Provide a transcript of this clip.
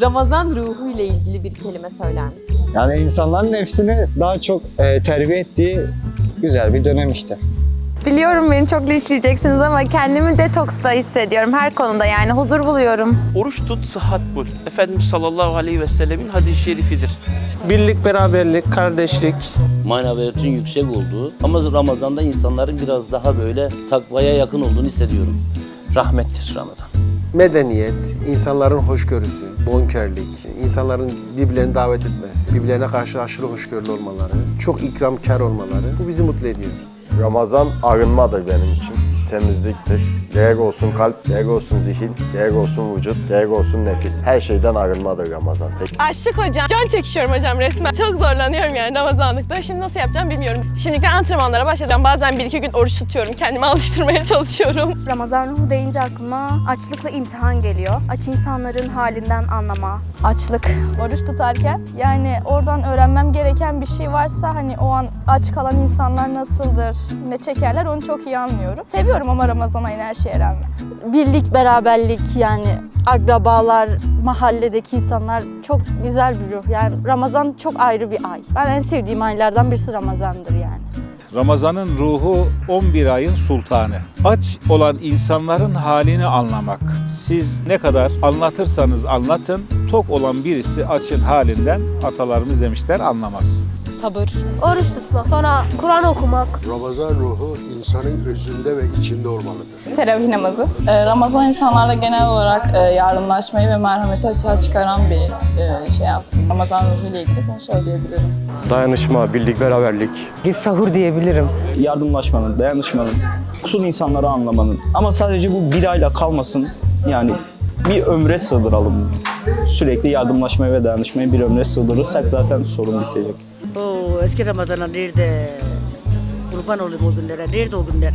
Ramazan ruhu ile ilgili bir kelime söyler misin? Yani insanların nefsini daha çok e, terbiye ettiği güzel bir dönem işte. Biliyorum beni çok linçleyeceksiniz ama kendimi detoksta hissediyorum her konuda yani huzur buluyorum. Oruç tut, sıhhat bul. Efendimiz sallallahu aleyhi ve sellemin hadis-i şerifidir. Birlik, beraberlik, kardeşlik. maneviyatın yüksek olduğu ama Ramazan'da insanların biraz daha böyle takvaya yakın olduğunu hissediyorum. Rahmettir Ramazan. Medeniyet, insanların hoşgörüsü, bonkörlük, insanların birbirlerini davet etmesi, birbirlerine karşı aşırı hoşgörülü olmaları, çok ikramkar olmaları bu bizi mutlu ediyor. Ramazan arınmadır benim için. Temizliktir. Gerek olsun kalp, gerek olsun zihin, gerek olsun vücut, gerek olsun nefis. Her şeyden arınmadır Ramazan. Tek Açlık hocam. Can çekişiyorum hocam resmen. Çok zorlanıyorum yani Ramazanlıkta. Şimdi nasıl yapacağım bilmiyorum. Şimdilikten antrenmanlara başlayacağım. Bazen bir iki gün oruç tutuyorum. Kendimi alıştırmaya çalışıyorum. Ramazan ruhu deyince aklıma açlıkla imtihan geliyor. Aç insanların halinden anlama. açlık. Oruç tutarken yani oradan öğrenmem gereken bir şey varsa hani o an aç kalan insanlar nasıldır, ne çekerler onu çok iyi anlıyorum. Seviyorum ama Ramazan ayını her şeye rağmen. Birlik, beraberlik yani akrabalar, mahalledeki insanlar çok güzel bir ruh. Yani Ramazan çok ayrı bir ay. Ben en sevdiğim aylardan birisi Ramazan'dır yani. Ramazan'ın ruhu 11 ayın sultanı. Aç olan insanların halini anlamak. Siz ne kadar anlatırsanız anlatın, tok olan birisi açın halinden atalarımız demişler anlamaz. Sabır. Oruç tutmak, sonra Kur'an okumak. Ramazan ruhu insanın özünde ve içinde olmalıdır. Teravih namazı. Ee, Ramazan insanlarda genel olarak e, yardımlaşmayı ve merhameti açığa çıkaran bir e, şey aslında. Ramazan ruhu ile ilgili bunu söyleyebilirim. Dayanışma, birlik, beraberlik. Sahur diyebilirim. Yardımlaşmanın, dayanışmanın, usul insanları anlamanın. Ama sadece bu bir ayla kalmasın. Yani bir ömre sığdıralım. Sürekli yardımlaşmayı ve dayanışmayı bir ömre sığdırırsak zaten sorun bitecek. Oo, eski Ramazan'a nerede? Kurban olayım o günlere. Nerede o günler?